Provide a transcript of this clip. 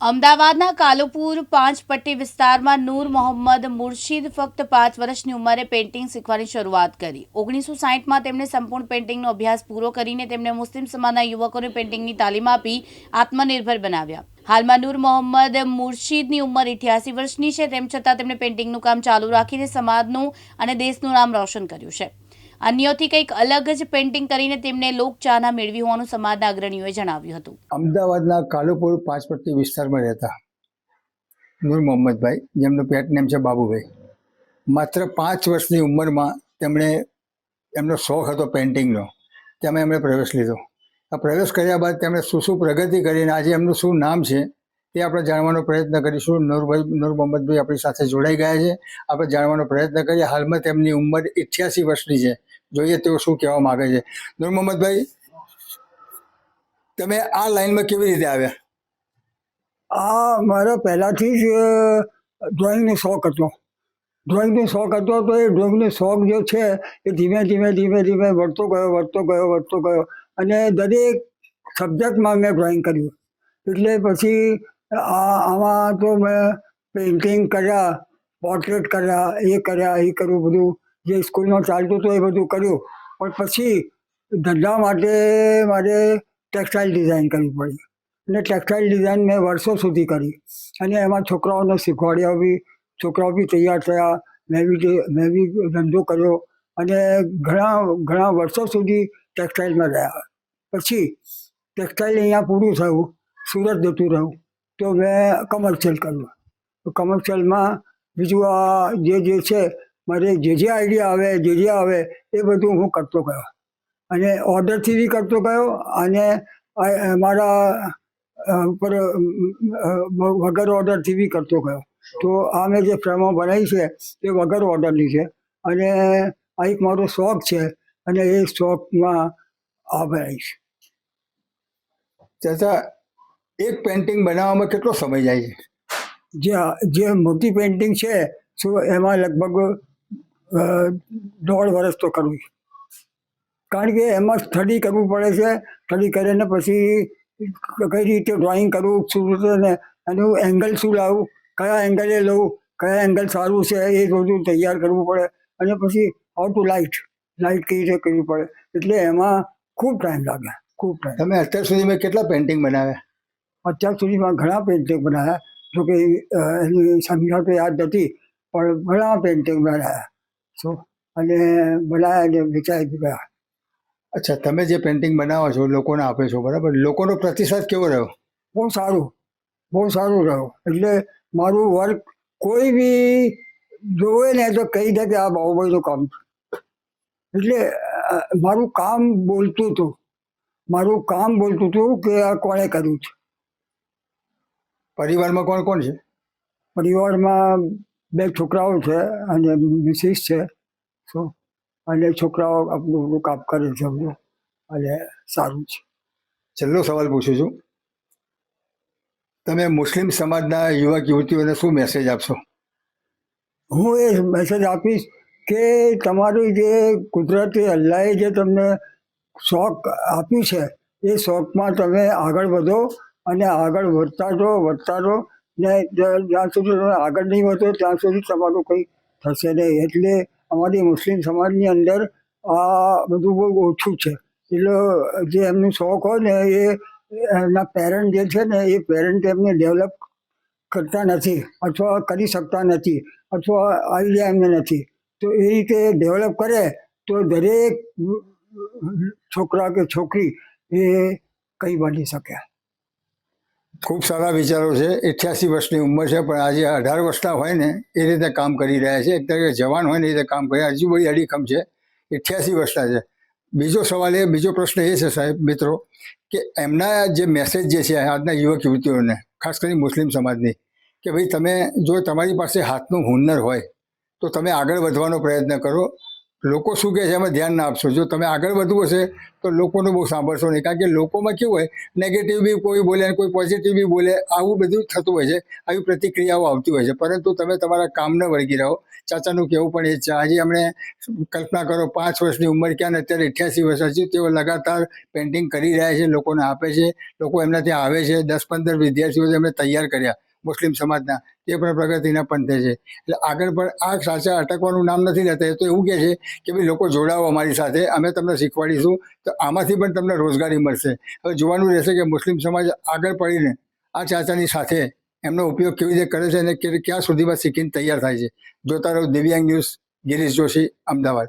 અમદાવાદના કાલુપુર પાંચ પટ્ટી વિસ્તારમાં નૂર મોહમ્મદ મુર્શિદ ફક્ત પાંચ વર્ષની ઉંમરે પેઇન્ટિંગ શીખવાની શરૂઆત કરી. ઓગણીસો સાહીઠમાં તેમણે સંપૂર્ણ પેઇન્ટિંગનો અભ્યાસ પૂરો કરીને તેમણે મુસ્લિમ સમાજના યુવકોને પેઇન્ટિંગની તાલીમ આપી, આત્મનિર્ભર બનાવ્યા. હાલમાં નૂર મોહમ્મદ મુર્શિદની ઉંમર ઇઠ્યાસી વર્ષની છે. તેમ છતાં તેમણે પેઇન્ટિંગનું કામ ચાલુ રાખીને સમાજનું અને દેશનું નામ રોશન કર્યું છે. અન્યોથી કંઈક અલગ જ પેઇન્ટિંગ કરીને તેમને લોકચાહના મેળવી હોવાનું સમાજના અગ્રણીઓએ જણાવ્યું હતું. અમદાવાદના કાલુપુર પાંચપટ્ટી વિસ્તારમાં રહેતા નૂર મોહમ્મદભાઈ, જેમનું પેટ નેમ છે બાબુભાઈ. માત્ર પાંચ વર્ષની ઉંમરમાં તેમણે એમનો શોખ હતો પેઇન્ટિંગનો તેમાં એમણે પ્રવેશ લીધો. આ પ્રવેશ કર્યા બાદ તેમણે શું શું પ્રગતિ કરીને, આજે એમનું શું નામ છે તે આપણે જાણવાનો પ્રયત્ન કરીશું. નૂરભાઈ, નૂર મોહમ્મદભાઈ આપણી સાથે જોડાઈ ગયા છે. આપણે જાણવાનો પ્રયત્ન કરીએ. હાલમાં તેમની ઉંમર અઠ્યાસી વર્ષની છે. જોઈએ તેઓ શું કહેવા માગે છે. નૂર મોહમ્મદભાઈ, તમે આ લાઈનમાં કેવી રીતે આવ્યા? આ મારો પહેલાંથી જ ડ્રોઈંગનો શોખ હતો. ડ્રોઈંગનો શોખ હતો તો એ ડ્રોઈંગનો શોખ જે છે એ ધીમે ધીમે ધીમે ધીમે વધતો ગયો વધતો ગયો વધતો ગયો. અને દરેક સબ્જેક્ટમાં મેં ડ્રોઈંગ કર્યું. એટલે પછી આ, આમાં તો મેં પેઇન્ટિંગ કર્યા, પોર્ટ્રેટ કર્યા, એ કર્યા, એ કર્યું બધું. જે સ્કૂલમાં ચાલતું હતું એ બધું કર્યું. પણ પછી ધંધા માટે મારે ટેક્સટાઇલ ડિઝાઇન કરવી પડી. અને ટેક્સટાઇલ ડિઝાઇન મેં વર્ષો સુધી કરી. અને એમાં છોકરાઓને શીખવાડ્યા બી છોકરાઓ બી તૈયાર થયા. મેં બી મેં બી ધંધો કર્યો. અને ઘણા ઘણા વર્ષો સુધી ટેક્સટાઇલમાં રહ્યા. પછી ટેક્સટાઇલ અહીંયા પૂરું થયું. સુરત જતું રહ્યું. તો મેં કમર્શિયલ કર્યું. કમર્શિયલમાં બીજું આ જે જે છે મારે જે જે આઈડિયા આવે જે જે આવે એ બધું હું કરતો ગયો. અને ઓર્ડરથી બી કરતો ગયો અને મારા પર વગર ઓર્ડરથી બી કરતો ગયો. તો આ મેં જે ફ્રેમો બનાવી છે એ વગર ઓર્ડરની છે. અને આ એક મારો શોખ છે અને એ શોખમાં આ બનાવીશ. ચાચા એક પેઇન્ટિંગ બનાવવામાં કેટલો સમય જાય છે? જે જે મોટી પેઇન્ટિંગ છે શું એમાં લગભગ દોઢ વર્ષ તો કરું કારણ કે એમાં સ્ટડી કરવું પડે છે. સ્ટડી કરીને પછી કઈ રીતે ડ્રોઈંગ કરવું શું ને એનું એંગલ શું લાવવું કયા એંગલે લઉં કયા એંગલ સારું છે એ બધું તૈયાર કરવું પડે. અને પછી હાઉ ટુ લાઇટ લાઇટ કઈ રીતે કરવી પડે. એટલે એમાં ખૂબ ટાઈમ લાગે ખૂબ ટાઈમ તમે અત્યાર સુધીમાં કેટલા પેઇન્ટિંગ બનાવ્યા? અત્યાર સુધીમાં ઘણા પેઇન્ટિંગ બનાવ્યા. જોકે એની સંખ્યા તો યાદ નથી પણ ઘણા પેઇન્ટિંગ બનાવ્યા. સો અને બનાવ્યા અને વેચાઈ ગયા અચ્છા તમે જે પેન્ટિંગ બનાવો છો લોકોને આપે છો બરાબર? લોકોનો પ્રતિસાદ કેવો રહ્યો? બહુ સારું. બહુ સારું રહ્યો. એટલે મારું વર્ક કોઈ બી જોવે ને તો કહી દે કે આ બાહુબલીનું કામ છે. એટલે મારું કામ બોલતું હતું. મારું કામ બોલતું હતું કે આ કોણે કર્યું છે. પરિવારમાં કોણ કોણ છે? પરિવારમાં બે છોકરાઓ છે અને મિસિસ છે. શું? અને છોકરાઓ આપણું બધું કામ કરે છે બધું અને સારું છે. છેલ્લો સવાલ પૂછું છું. તમે મુસ્લિમ સમાજના યુવક યુવતીઓને શું મેસેજ આપશો? હું એ મેસેજ આપીશ કે તમારી જે કુદરતી અલ્લાહે જે તમને શોખ આપ્યું છે એ શોખમાં તમે આગળ વધો અને આગળ વધતા રહો વધતા રહો જ્યાં સુધી તમે આગળ નહીં વધો, ત્યાં સુધી તમારું કંઈ થશે નહીં. એટલે અમારી મુસ્લિમ સમાજની અંદર આ બધું બહુ ઓછું છે. એટલે જે એમનું શોખ હોય ને, એ એમના પેરેન્ટ જે છે ને, એ પેરેન્ટ એમને ડેવલપ કરતા નથી અથવા કરી શકતા નથી અથવા આઈડિયા એમને નથી. તો એ રીતે ડેવલપ કરે તો દરેક છોકરા કે છોકરી એ કંઈ બની શકે. ખૂબ સારા વિચારો છે. અઠ્યાસી વર્ષની ઉંમર છે, પણ આજે અઢાર વર્ષના હોય ને, એ રીતે કામ કરી રહ્યા છે. એક તરીકે જવાન હોય ને, એ રીતે કામ કરી. હજુ બધી અડીખમ છે. અઠ્યાસી વર્ષના છે. બીજો સવાલ એ, બીજો પ્રશ્ન એ છે સાહેબ, મિત્રો, કે એમના જે મેસેજ જે છે આજના યુવક યુવતીઓને, ખાસ કરી મુસ્લિમ સમાજની, કે ભાઈ તમે જો તમારી પાસે હાથનું હુન્નર હોય, તો તમે આગળ વધવાનો પ્રયત્ન કરો. લોકો શું કહે છે એમાં ધ્યાન ના આપશો. જો તમે આગળ વધવું હશે તો લોકોનું બહુ સાંભળશો નહીં. કારણ કે લોકોમાં કેવું હોય નેગેટિવ બી કોઈ બોલે અને કોઈ પોઝિટિવ બી બોલે, આવું બધું થતું હોય છે, આવી પ્રતિક્રિયાઓ આવતી હોય છે. પરંતુ તમે તમારા કામને વળગી રહો. ચાચાનું કહેવું પણ એ છે, આજે અમને કલ્પના કરો, પાંચ વર્ષની ઉંમર ક્યાં ને અત્યારે અઠ્યાસી વર્ષ હજી તેઓ લગાતાર પેઇન્ટિંગ કરી રહ્યા છે, લોકોને આપે છે, લોકો એમના ત્યાં આવે છે. દસ પંદર વિદ્યાર્થીઓ એમને તૈયાર કર્યા. મુસ્લિમ સમાજના, એ પણ પ્રગતિના પંથે છે. એટલે આગળ પણ આ સાચા અટકવાનું નામ નથી લેતા, એ તો એવું કહે છે કે ભાઈ લોકો જોડાવો અમારી સાથે, અમે તમને શીખવાડીશું, તો આમાંથી પણ તમને રોજગારી મળશે. હવે જોવાનું રહેશે કે મુસ્લિમ સમાજ આગળ પડીને આ ચાચાની સાથે એમનો ઉપયોગ કેવી રીતે કરે છે અને ક્યાં સુધીમાં શીખીને તૈયાર થાય છે. જોતા રહો દિવ્યાંગ ન્યૂઝ, ગિરીશ જોશી, અમદાવાદ.